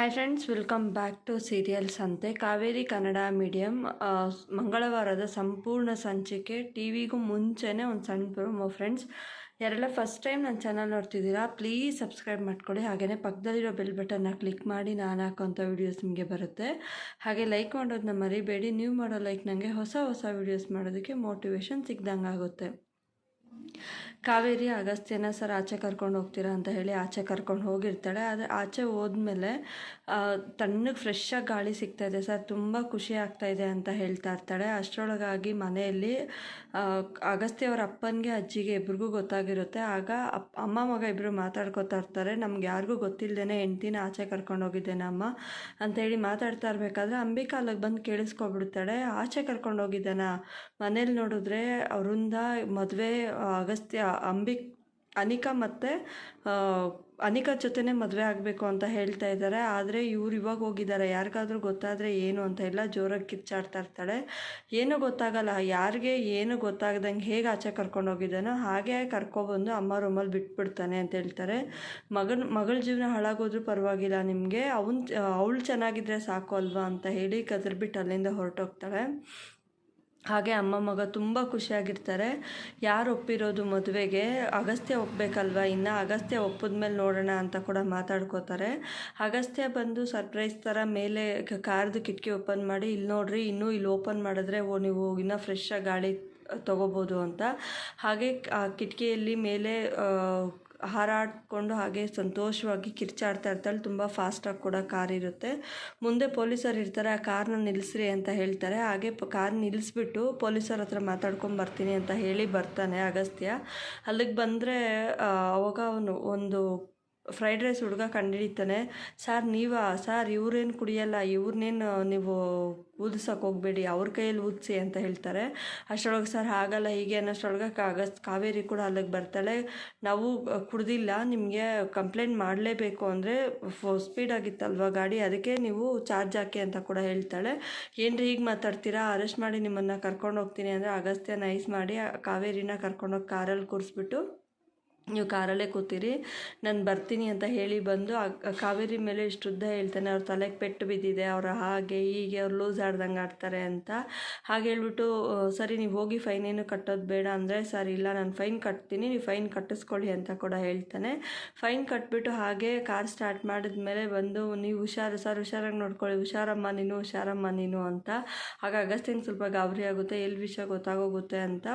Hi friends welcome back to serials ಅಂತೆ Kaveri Kannada medium ಮಂಗಳವಾರದ ಸಂಪೂರ್ಣ ಸಂಚಿಕೆ ಟಿ ವಿಗೂ ಮುಂಚೆನೇ ಒಂದು ಸಣ್ಣ ಪ್ರೊಮೋ ಫ್ರೆಂಡ್ಸ್ ಯಾರೆಲ್ಲ ಫಸ್ಟ್ ಟೈಮ್ ನನ್ನ ಚಾನಲ್ ನೋಡ್ತಿದ್ದೀರಾ ಪ್ಲೀಸ್ ಸಬ್ಸ್ಕ್ರೈಬ್ ಮಾಡ್ಕೊಳ್ಳಿ ಹಾಗೆಯೇ ಪಕ್ಕದಲ್ಲಿರೋ ಬೆಲ್ ಬಟನ್ನ ಕ್ಲಿಕ್ ಮಾಡಿ ನಾನು ಹಾಕೋಂಥ ವೀಡಿಯೋಸ್ ನಿಮಗೆ ಬರುತ್ತೆ ಹಾಗೆ ಲೈಕ್ ಮಾಡೋದನ್ನ ಮರಿಬೇಡಿ ನೀವು ಮಾಡೋ ಲೈಕ್ ನನಗೆ ಹೊಸ ಹೊಸ ವೀಡಿಯೋಸ್ ಮಾಡೋದಕ್ಕೆ ಮೋಟಿವೇಶನ್ ಸಿಗ್ದಂಗೆ ಆಗುತ್ತೆ ಕಾವೇರಿ ಅಗಸ್ತ್ಯನ ಸರ್ ಆಚೆ ಕರ್ಕೊಂಡು ಹೋಗ್ತೀರಾ ಅಂತ ಹೇಳಿ ಆಚೆ ಕರ್ಕೊಂಡು ಹೋಗಿರ್ತಾಳೆ. ಆದರೆ ಆಚೆ ಹೋದ್ಮೇಲೆ ತಣ್ಣಗೆ ಫ್ರೆಶ್ ಆಗಿ ಗಾಳಿ ಸಿಗ್ತಾ ಇದೆ ಸರ್. ತುಂಬ ಖುಷಿ ಆಗ್ತಾ ಇದೆ ಅಂತ ಹೇಳ್ತಾ ಇರ್ತಾಳೆ. ಅಷ್ಟರೊಳಗಾಗಿ ಮನೆಯಲ್ಲಿ ಅಗಸ್ತ್ಯ ಅವರ ಅಪ್ಪನಿಗೆ ಅಜ್ಜಿಗೆ ಇಬ್ರಿಗೂ ಗೊತ್ತಾಗಿರುತ್ತೆ. ಆಗ ಅಪ್ಪ ಅಮ್ಮ ಮಗ ಇಬ್ಬರು ಮಾತಾಡ್ಕೋತಾ ಇರ್ತಾರೆ. ನಮ್ಗೆ ಯಾರಿಗೂ ಗೊತ್ತಿಲ್ಲದೇ ಹೆಂಡ್ತಿನ ಆಚೆ ಕರ್ಕೊಂಡು ಹೋಗಿದ್ದೇನೆ ಅಮ್ಮ ಅಂತ ಹೇಳಿ ಮಾತಾಡ್ತಾ ಇರಬೇಕಾದ್ರೆ ಅಂಬಿಕಾ ಅಲ್ಲಿಗೆ ಬಂದು ಕೇಳಿಸ್ಕೊಬಿಡ್ತಾಳೆ. ಆಚೆ ಕರ್ಕೊಂಡು ಹೋಗಿದ್ದಾನ? ಮನೇಲಿ ನೋಡಿದ್ರೆ ಅವರಿಂದ ಮದುವೆ ಅಗಸ್ತ್ಯ ಅಂಬಿಕ್, ಅನಿಕಾ ಮತ್ತು ಅನಿಕಾ ಜೊತೆನೇ ಮದುವೆ ಆಗಬೇಕು ಅಂತ ಹೇಳ್ತಾ ಇದ್ದಾರೆ. ಆದರೆ ಇವ್ರು ಇವಾಗ ಹೋಗಿದ್ದಾರೆ. ಯಾರಿಗಾದ್ರೂ ಗೊತ್ತಾದರೆ ಏನು ಅಂತ ಎಲ್ಲ ಜೋರಾಗಿ ಕಿಚ್ಚಾಡ್ತಾ ಇರ್ತಾಳೆ. ಏನೂ ಗೊತ್ತಾಗಲ್ಲ. ಯಾರಿಗೆ ಏನು ಗೊತ್ತಾಗ್ದಂಗೆ ಹೇಗೆ ಆಚೆ ಕರ್ಕೊಂಡು ಹೋಗಿದ್ದಾನೋ ಹಾಗೆ ಕರ್ಕೊಬಂದು ಅಮ್ಮ ರೂಮಲ್ಲಿ ಬಿಟ್ಬಿಡ್ತಾನೆ ಅಂತ ಹೇಳ್ತಾರೆ. ಮಗನ, ಮಗಳ ಜೀವನ ಹಾಳಾಗೋದ್ರೂ ಪರವಾಗಿಲ್ಲ ನಿಮಗೆ. ಅವನು, ಅವಳು ಚೆನ್ನಾಗಿದ್ರೆ ಸಾಕು ಅಲ್ವಾ ಅಂತ ಹೇಳಿ ಕದರ್ಬಿಟ್ಟು ಅಲ್ಲಿಂದ ಹೊರಟೋಗ್ತಾಳೆ. ಹಾಗೆ ಅಮ್ಮ ಮಗ ತುಂಬ ಖುಷಿಯಾಗಿರ್ತಾರೆ. ಯಾರು ಒಪ್ಪಿರೋದು ಮದುವೆಗೆ? ಅಗಸ್ತ್ಯ ಒಪ್ಪಬೇಕಲ್ವ ಇನ್ನು ಅಗಸ್ತ್ಯ ಒಪ್ಪಿದ್ಮೇಲೆ ನೋಡೋಣ ಅಂತ ಕೂಡ ಮಾತಾಡ್ಕೋತಾರೆ. ಅಗಸ್ತ್ಯ ಬಂದು ಸರ್ಪ್ರೈಸ್ ಥರ ಮೇಲೆ ಕಾರ್ದು ಕಿಟಕಿ ಓಪನ್ ಮಾಡಿ ಇಲ್ಲಿ ನೋಡ್ರಿ, ಇನ್ನೂ ಇಲ್ಲಿ ಓಪನ್ ಮಾಡಿದ್ರೆ ಓ, ನೀವು ಇನ್ನೂ ಫ್ರೆಶ್ ಗಾಳಿ ತಗೋಬೋದು ಅಂತ. ಹಾಗೆ, ಆ, ಕಿಟಕಿಯಲ್ಲಿ ಮೇಲೆ ಹಾರಾಡಿಕೊಂಡು ಹಾಗೆ ಸಂತೋಷವಾಗಿ ಕಿರ್ಚಾಡ್ತಾ ಇರ್ತಾಳೆ. ತುಂಬ ಫಾಸ್ಟಾಗಿ ಕೂಡ ಕಾರ್ ಇರುತ್ತೆ. ಮುಂದೆ ಪೊಲೀಸರು ಇರ್ತಾರೆ, ಆ ಕಾರ್ನ ನಿಲ್ಲಿಸ್ರಿ ಅಂತ ಹೇಳ್ತಾರೆ. ಹಾಗೆ ಕಾರ್ ನಿಲ್ಲಿಸ್ಬಿಟ್ಟು ಪೊಲೀಸರ ಹತ್ರ ಮಾತಾಡ್ಕೊಂಡು ಬರ್ತೀನಿ ಅಂತ ಹೇಳಿ ಬರ್ತಾನೆ ಅಗಸ್ತ್ಯ. ಅಲ್ಲಿಗೆ ಬಂದರೆ ಅವಾಗ ಅವನು ಒಂದು ಫ್ರೈಡ್ ರೈಸ್ ಹುಡುಗ ಕಂಡುಹಿಡಿತಾನೆ ಸಾರ್, ನೀವಾ? ಸರ್, ಇವ್ರೇನು ಕುಡಿಯಲ್ಲ? ಇವ್ರನ್ನೇನು ನೀವು ಊದಿಸೋಕೆ ಹೋಗಬೇಡಿ, ಅವ್ರ ಕೈಯಲ್ಲಿ ಊದಿಸಿ ಅಂತ ಹೇಳ್ತಾರೆ. ಅಷ್ಟರೊಳಗೆ, ಸರ್ ಆಗಲ್ಲ ಹೀಗೆ ಅನ್ನೋಷ್ಟರೊಳಗೆ ಕಾಗಸ್ ಕಾವೇರಿ ಕೂಡ ಅಲ್ಲಿಗೆ ಬರ್ತಾಳೆ. ನಾವು ಕುಡ್ದಿಲ್ಲ, ನಿಮಗೆ ಕಂಪ್ಲೇಂಟ್ ಮಾಡಲೇಬೇಕು ಅಂದರೆ ಫೋ ಸ್ಪೀಡಾಗಿತ್ತಲ್ವ ಗಾಡಿ, ಅದಕ್ಕೆ ನೀವು ಚಾರ್ಜ್ ಹಾಕಿ ಅಂತ ಕೂಡ ಹೇಳ್ತಾಳೆ. ಏನು ಹೀಗೆ ಮಾತಾಡ್ತೀರಾ? ಅರೆಸ್ಟ್ ಮಾಡಿ ನಿಮ್ಮನ್ನು ಕರ್ಕೊಂಡು ಹೋಗ್ತೀನಿ ಅಂದರೆ ಅಗಸ್ತ್ಯ ನೈಸ್ ಮಾಡಿ ಕಾವೇರಿನ ಕರ್ಕೊಂಡೋಗಿ ಕಾರಲ್ಲಿ ಕೂರಿಸ್ಬಿಟ್ಟು ನೀವು ಕಾರಲ್ಲೇ ಕೂತೀರಿ, ನಾನು ಬರ್ತೀನಿ ಅಂತ ಹೇಳಿ ಬಂದು ಕಾವೇರಿ ಮೇಲೆ ಇಷ್ಟು ಉದ್ದ ಹೇಳ್ತಾನೆ, ಅವ್ರ ತಲೆಗೆ ಪೆಟ್ಟು ಬಿದ್ದಿದೆ, ಅವರ ಹಾಗೆ ಹೀಗೆ ಅವ್ರು ಲೂಸ್ ಆಡ್ದಂಗೆ ಆಡ್ತಾರೆ ಅಂತ. ಹಾಗೆ ಹೇಳ್ಬಿಟ್ಟು ಸರಿ, ನೀವು ಹೋಗಿ ಫೈನ್ ಏನು ಕಟ್ಟೋದು ಬೇಡ ಅಂದರೆ, ಸರ್, ಇಲ್ಲ, ನಾನು ಫೈನ್ ಕಟ್ತೀನಿ, ನೀವು ಫೈನ್ ಕಟ್ಟಿಸ್ಕೊಳ್ಳಿ ಅಂತ ಕೂಡ ಹೇಳ್ತಾನೆ. ಫೈನ್ ಕಟ್ಬಿಟ್ಟು ಹಾಗೆ ಕಾರ್ ಸ್ಟಾರ್ಟ್ ಮಾಡಿದ ಮೇಲೆ ಬಂದು, ನೀವು ಹುಷಾರು, ಸರ್, ಹುಷಾರಾಗಿ ನೋಡ್ಕೊಳ್ಳಿ, ಹುಷಾರಮ್ಮ ನೀನು ಹುಷಾರಮ್ಮ ನೀನು ಅಂತ. ಆಗ ಅಗಸ್ತಿನ ಸ್ವಲ್ಪ ಗಾಬರಿ ಆಗುತ್ತೆ ಎಲ್ಲಿ ವಿಷಯ ಗೊತ್ತಾಗೋಗುತ್ತೆ ಅಂತ.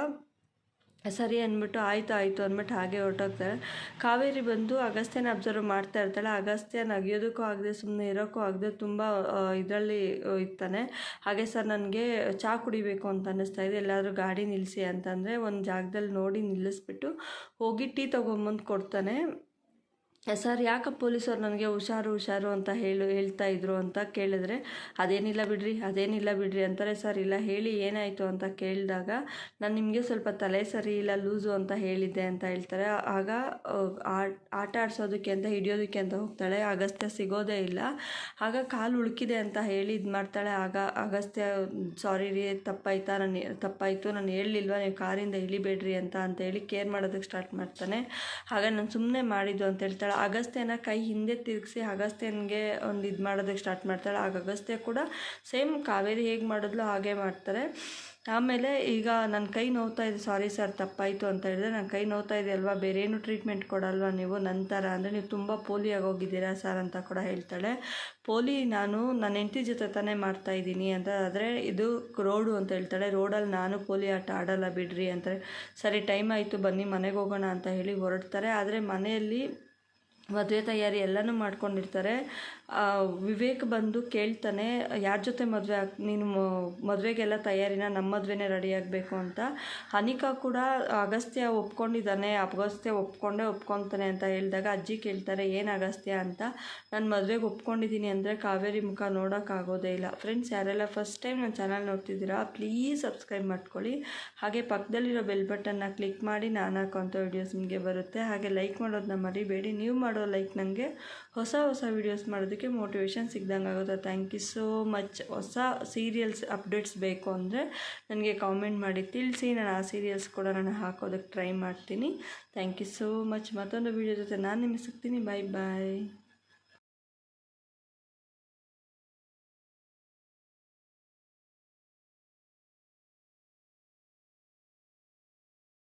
ಸರಿ ಅಂದ್ಬಿಟ್ಟು ಆಯಿತು ಆಯಿತು ಅಂದ್ಬಿಟ್ಟು ಹಾಗೆ ಹೊರಟೋಗ್ತಾರೆ. ಕಾವೇರಿ ಬಂದು ಅಗಸ್ತ್ಯನ ಅಬ್ಸರ್ವ್ ಮಾಡ್ತಾ ಇರ್ತಾಳೆ. ಅಗಸ್ತ್ಯ ನಗಿಯೋದಕ್ಕೂ ಆಗದೆ ಸುಮ್ಮನೆ ಇರೋಕ್ಕೂ ಆಗದೆ ತುಂಬ ಇದರಲ್ಲಿ ಇರ್ತಾನೆ. ಹಾಗೆ ಸರ್ ನನಗೆ ಚಹಾ ಕುಡಿಬೇಕು ಅಂತ ಅನ್ನಿಸ್ತಾ ಇದೆ. ಎಲ್ಲಾದರೂ ಗಾಡಿ ನಿಲ್ಲಿಸಿ ಅಂತಂದರೆ ಒಂದು ಜಾಗದಲ್ಲಿ ನೋಡಿ ನಿಲ್ಲಿಸ್ಬಿಟ್ಟು ಹೋಗಿ ಟೀ ತೊಗೊಂಬಂದು ಕೊಡ್ತಾನೆ. ಸರ್, ಯಾಕೆ ಪೊಲೀಸರು ನನಗೆ ಹುಷಾರು ಹುಷಾರು ಅಂತ ಹೇಳು, ಹೇಳ್ತಾ ಇದ್ರು ಅಂತ ಕೇಳಿದ್ರೆ, ಅದೇನಿಲ್ಲ ಬಿಡ್ರಿ ಅದೇನಿಲ್ಲ ಬಿಡ್ರಿ ಅಂತಾರೆ. ಸರ್, ಇಲ್ಲ, ಹೇಳಿ, ಏನಾಯಿತು ಅಂತ ಕೇಳಿದಾಗ, ನಾನು ನಿಮಗೆ ಸ್ವಲ್ಪ ತಲೆ ಸರಿ ಇಲ್ಲ, ಲೂಸು ಅಂತ ಹೇಳಿದ್ದೆ ಅಂತ ಹೇಳ್ತಾರೆ. ಆಗ ಆಟ ಆಡಿಸೋದಕ್ಕೆ ಅಂತ, ಹಿಡಿಯೋದಕ್ಕೆ ಅಂತ ಹೋಗ್ತಾಳೆ. ಅಗಸ್ತ್ಯ ಸಿಗೋದೇ ಇಲ್ಲ. ಆಗ ಕಾಲು ಉಳುಕಿದೆ ಅಂತ ಹೇಳಿ ಇದು ಮಾಡ್ತಾಳೆ. ಆಗ, ಅಗಸ್ತ್ಯ, ಸಾರಿ ರೀ, ತಪ್ಪಾಯ್ತಾ, ನಾನು ತಪ್ಪಾಯಿತು, ನಾನು ಹೇಳಲಿಲ್ವಾ, ನೀವು ಕಾರಿಂದ ಇಳಿಬೇಡ್ರಿ ಅಂತ ಅಂತ ಹೇಳಿ ಕೇರ್ ಮಾಡೋದಕ್ಕೆ ಸ್ಟಾರ್ಟ್ ಮಾಡ್ತಾನೆ. ಆಗ ನಾನು ಸುಮ್ಮನೆ ಮಾಡಿದ್ದು ಅಂತ ಹೇಳ್ತಾಳೆ. ಅಗಸ್ತ್ಯನ ಕೈ ಹಿಂದೆ ತಿರುಗಿಸಿ ಅಗಸ್ತ್ಯನಿಗೆ ಒಂದು ಇದು ಮಾಡೋದಕ್ಕೆ ಸ್ಟಾರ್ಟ್ ಮಾಡ್ತಾಳೆ. ಆಗ ಅಗಸ್ತ್ಯ ಕೂಡ ಸೇಮ್ ಕಾವೇರಿ ಹೇಗೆ ಮಾಡಿದ್ಲು ಹಾಗೆ ಮಾಡ್ತಾರೆ. ಆಮೇಲೆ ಈಗ ನನ್ನ ಕೈ ನೋವ್ತಾ ಇದೆ. ಸಾರಿ ಸರ್ ತಪ್ಪಾಯಿತು ಅಂತ ಹೇಳಿದ್ರೆ ನನ್ನ ಕೈ ನೋವ್ತಾ ಇದೆ ಅಲ್ವಾ? ಬೇರೆ ಏನು ಟ್ರೀಟ್ಮೆಂಟ್ ಕೊಡಲ್ವಾ ನೀವು? ನಂತರ ಅಂದರೆ ನೀವು ತುಂಬ ಪೋಲಿಯಾಗಿ ಹೋಗಿದ್ದೀರಾ ಸರ್ ಅಂತ ಕೂಡ ಹೇಳ್ತಾಳೆ. ಪೋಲಿ ನಾನು ನನ್ನ ಹೆಂಡತಿ ಜೊತೆ ತಾನೇ ಮಾಡ್ತಾ ಇದ್ದೀನಿ ಅಂತ. ಆದರೆ ಇದು ರೋಡು ಅಂತ ಹೇಳ್ತಾಳೆ. ರೋಡಲ್ಲಿ ನಾನು ಪೋಲಿ ಆಟ ಆಡಲ್ಲ ಬಿಡ್ರಿ ಅಂತಾರೆ ಸರಿ ಟೈಮ್ ಆಯಿತು, ಬನ್ನಿ, ಮನೆಗೆ ಹೋಗೋಣ ಅಂತ ಹೇಳಿ ಹೊರಡ್ತಾರೆ. ಆದರೆ ಮನೆಯಲ್ಲಿ ಮದುವೆ ತಯಾರಿ ಎಲ್ಲನೂ ಮಾಡ್ಕೊಂಡಿರ್ತಾರೆ. ವಿವೇಕ್ ಬಂದು ಕೇಳ್ತಾನೆ, ಯಾರ ಜೊತೆ ಮದುವೆ ಆಗ್, ನೀನು ಮದುವೆಗೆಲ್ಲ ತಯಾರಿನ ನಮ್ಮ ಮದುವೆನೇ ರೆಡಿ ಆಗಬೇಕು ಅಂತ. ಅನಿಕಾ ಕೂಡ ಅಗಸ್ತ್ಯ ಒಪ್ಕೊಂಡಿದ್ದಾನೆ, ಅಗಸ್ತ್ಯ ಒಪ್ಕೊಂಡೇ ಒಪ್ಕೊತಾನೆ ಅಂತ ಹೇಳಿದಾಗ ಅಜ್ಜಿ ಕೇಳ್ತಾರೆ, ಏನು ಅಗಸ್ತ್ಯ ಅಂತ? ನಾನು ಮದುವೆಗೆ ಒಪ್ಕೊಂಡಿದ್ದೀನಿ ಅಂದರೆ ಕಾವೇರಿ ಮುಖ ನೋಡೋಕ್ಕಾಗೋದೇ ಇಲ್ಲ. ಫ್ರೆಂಡ್ಸ್ ಯಾರೆಲ್ಲ ಫಸ್ಟ್ ಟೈಮ್ ನನ್ನ ಚಾನಲ್ ನೋಡ್ತಿದ್ದೀರಾ ಪ್ಲೀಸ್ ಸಬ್ಸ್ಕ್ರೈಬ್ ಮಾಡ್ಕೊಳ್ಳಿ. ಹಾಗೆ ಪಕ್ಕದಲ್ಲಿರೋ ಬೆಲ್ ಬಟನ್ನ ಕ್ಲಿಕ್ ಮಾಡಿ, ನಾನು ಹಾಕೋಂಥ ವೀಡಿಯೋಸ್ ನಿಮಗೆ ಬರುತ್ತೆ. ಹಾಗೆ ಲೈಕ್ ಮಾಡೋದನ್ನ ಮರಿಬೇಡಿ. ನೀವು ಮಾಡೋ ಲೈಕ್ ನನಗೆ ಹೊಸ ಹೊಸ ವೀಡಿಯೋಸ್ ಮಾಡೋದಕ್ಕೆ ಮೋಟಿವೇಶನ್ ಸಿಗ್ದಂಗೆ ಆಗುತ್ತೆ. ಥ್ಯಾಂಕ್ ಯು ಸೋ ಮಚ್ ಹೊಸ ಸೀರಿಯಲ್ಸ್ ಅಪ್ಡೇಟ್ಸ್ ಬೇಕು ಅಂದರೆ ನನಗೆ ಕಾಮೆಂಟ್ ಮಾಡಿ ತಿಳಿಸಿ. ನಾನು ಆ ಸೀರಿಯಲ್ಸ್ ಕೂಡ ನಾನು ಹಾಕೋದಕ್ಕೆ ಟ್ರೈ ಮಾಡ್ತೀನಿ. ಥ್ಯಾಂಕ್ ಯು ಸೋ ಮಚ್ ಮತ್ತೊಂದು ವೀಡಿಯೋ ಜೊತೆ ನಾನು ನಿಮಗೆ ಸಿಗ್ತೀನಿ. ಬಾಯ್ ಬಾಯ್